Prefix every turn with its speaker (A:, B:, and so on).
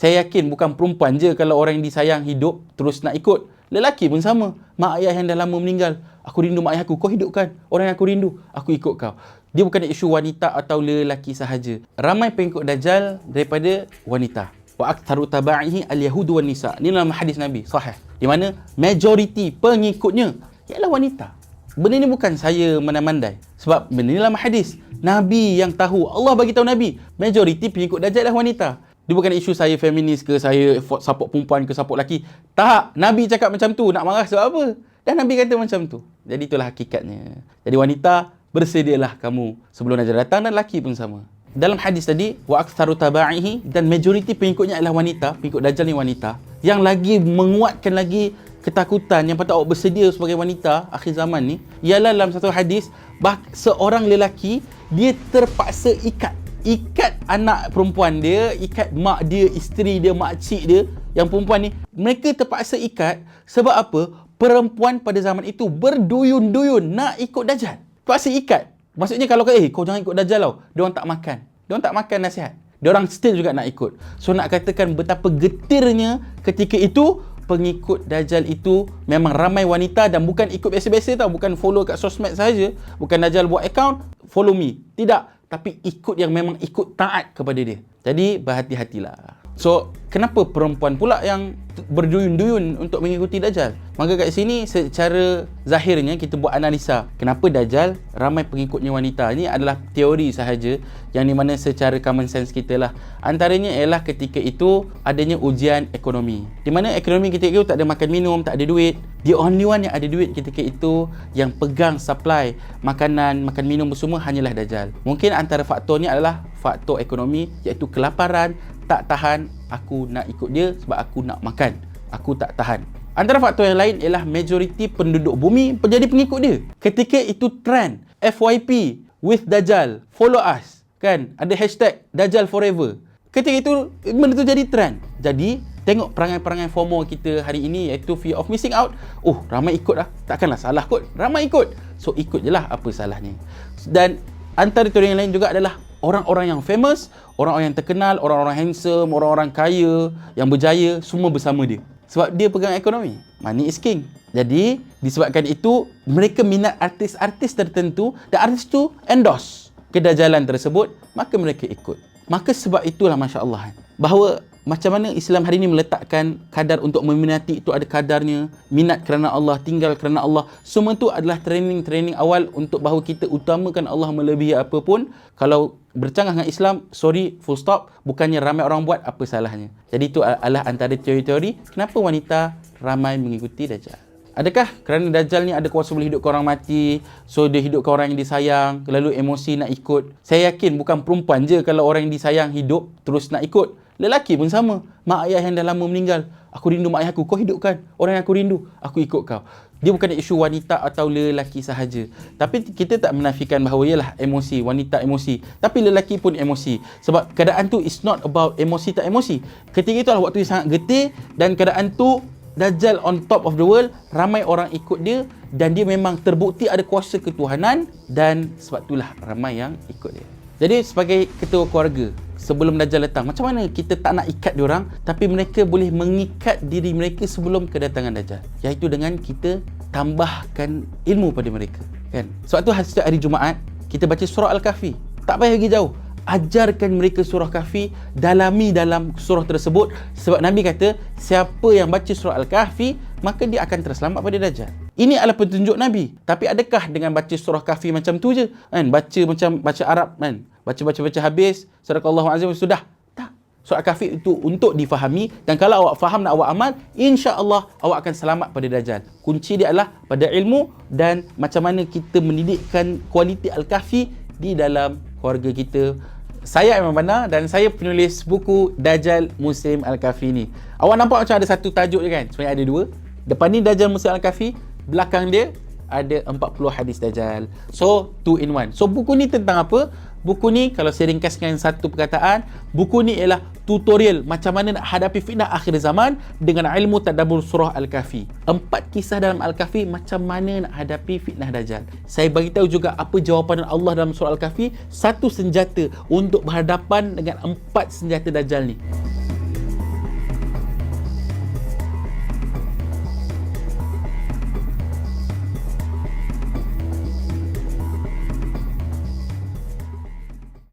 A: Saya yakin bukan perempuan je kalau orang yang disayang hidup terus nak ikut. Lelaki pun sama. Mak ayah yang dah lama meninggal. Aku rindu mak ayah aku. Kau hidupkan. Orang yang aku rindu. Aku ikut kau. Dia bukan isu wanita atau lelaki sahaja. Ramai pengikut Dajjal daripada wanita. Wa aktharu taba'ihi al-yahudu wan nisa. Ini dalam hadis Nabi. Sahih. Di mana majoriti pengikutnya ialah wanita. Benda ni bukan saya mandai-mandai. Sebab benda ni dalam hadis. Nabi yang tahu. Allah bagi tahu Nabi. Majoriti pengikut Dajjal adalah wanita. Dia bukan isu saya feminis ke, saya support perempuan ke, support lelaki. Tak. Nabi cakap macam tu. Nak marah sebab apa? Dan Nabi kata macam tu. Jadi itulah hakikatnya. Jadi wanita, bersedialah kamu sebelum Najal datang dan lelaki pun sama. Dalam hadis tadi, wa aktsaru taba'ihi dan majoriti pengikutnya adalah wanita, pengikut Dajjal ni wanita. Yang lagi menguatkan lagi ketakutan yang patut awak bersedia sebagai wanita akhir zaman ni ialah dalam satu hadis bah seorang lelaki dia terpaksa ikat ikat anak perempuan dia, ikat mak dia, isteri dia, mak cik dia yang perempuan ni, mereka terpaksa ikat sebab apa? Perempuan pada zaman itu berduyun-duyun nak ikut Dajjal. Terpaksa ikat. Maksudnya kalau kau, eh kau jangan ikut Dajjal tau. Dia orang tak makan. Dia orang tak makan nasihat. Dia orang still juga nak ikut. So nak katakan betapa getirnya ketika itu pengikut Dajjal itu memang ramai wanita dan bukan ikut biasa-biasa tau. Bukan follow kat sosmed saja. Bukan Dajjal buat account, follow me. Tidak tapi ikut yang memang ikut taat kepada dia. Jadi berhati-hatilah. So, kenapa perempuan pula yang berduyun-duyun untuk mengikuti Dajjal? Maka kat sini secara zahirnya kita buat analisa. Kenapa Dajjal ramai pengikutnya wanita? Ini adalah teori sahaja yang di mana secara common sense kita lah. Antaranya ialah ketika itu adanya ujian ekonomi. Di mana ekonomi ketika itu tak ada makan minum, tak ada duit. The only one yang ada duit ketika itu yang pegang supply makanan, makan minum semua hanyalah Dajjal. Mungkin antara faktornya adalah faktor ekonomi iaitu kelaparan, tak tahan aku nak ikut dia sebab aku nak makan. Aku tak tahan. Antara faktor yang lain ialah majoriti penduduk bumi menjadi pengikut dia. Ketika itu trend FYP with Dajjal, follow us. Kan? Ada hashtag Dajjal forever. Ketika itu benda tu jadi trend. Jadi tengok perangai-perangai FOMO kita hari ini iaitu fear of missing out. Oh, ramai ikut lah. Takkanlah salah kot. Ramai ikut. So ikut je lah apa salahnya. Dan antara teori yang lain juga adalah orang-orang yang famous, orang-orang yang terkenal, orang-orang handsome, orang-orang kaya, yang berjaya, semua bersama dia. Sebab dia pegang ekonomi. Money is king. Jadi, disebabkan itu, mereka minat artis-artis tertentu dan artis itu endorse kedajalan tersebut, maka mereka ikut. Maka sebab itulah Masya Allah. Bahawa macam mana Islam hari ini meletakkan kadar untuk meminati itu ada kadarnya minat kerana Allah tinggal kerana Allah. Semua itu adalah training-training awal untuk bahawa kita utamakan Allah melebihi apa pun kalau bercanggah dengan Islam sorry full stop. Bukannya ramai orang buat apa salahnya? Jadi itu adalah antara teori-teori kenapa wanita ramai mengikuti Dajjal. Adakah kerana Dajjal ni ada kuasa boleh hidupkan orang mati So dia hidupkan orang yang disayang Lalu emosi nak ikut? Saya yakin bukan perempuan je Kalau orang yang disayang hidup Terus nak ikut Lelaki pun sama. Mak ayah yang dah lama meninggal. Aku rindu mak ayah aku. Kau hidupkan. Orang yang aku rindu. Aku ikut kau. Dia bukan isu wanita atau lelaki sahaja. Tapi kita tak menafikan bahawa ialah emosi. Wanita emosi. Tapi lelaki pun emosi. Sebab keadaan tu is not about emosi tak emosi. Ketika itu adalah waktu yang sangat getih. Dan keadaan tu Dajjal on top of the world. Ramai orang ikut dia. Dan dia memang terbukti ada kuasa ketuhanan. Dan sebab itulah ramai yang ikut dia. Jadi sebagai ketua keluarga, sebelum Dajjal datang. Macam mana kita tak nak ikat dia orang tapi mereka boleh mengikat diri mereka sebelum kedatangan Dajjal. Iaitu dengan kita tambahkan ilmu pada mereka. Kan? Sebab tu setiap hari Jumaat kita baca surah Al-Kahfi. Tak payah pergi jauh. Ajarkan mereka surah Kahfi, dalami dalam surah tersebut sebab Nabi kata siapa yang baca surah Al-Kahfi maka dia akan terselamat pada Dajjal. Ini adalah petunjuk Nabi. Tapi adakah dengan baca surah Kahfi macam tu je? Kan? Baca macam baca Arab kan? baca-baca-baca habis sadaqallahu azim sudah tak surah kahfi itu untuk difahami dan kalau awak faham dan awak amal insya-Allah awak akan selamat pada dajjal kunci dia adalah pada ilmu dan macam mana kita mendidikkan kualiti al-kahfi di dalam keluarga kita saya Imam Bana dan saya penulis buku Dajjal Muslim Al-Kafi ni. Awak nampak macam ada satu tajuk je kan? Sebenarnya ada dua. Depan ni Dajjal Muslim Al-Kafi, belakang dia ada 40 hadis Dajjal. So, two in one. So, buku ni tentang apa? Buku ni kalau saya ringkaskan satu perkataan, buku ni ialah tutorial macam mana nak hadapi fitnah akhir zaman dengan ilmu tadabbur surah Al-Kahfi. Empat kisah dalam Al-Kahfi macam mana nak hadapi fitnah dajjal. Saya bagi tahu juga apa jawapan Allah dalam surah Al-Kahfi, satu senjata untuk berhadapan dengan empat senjata dajjal ni.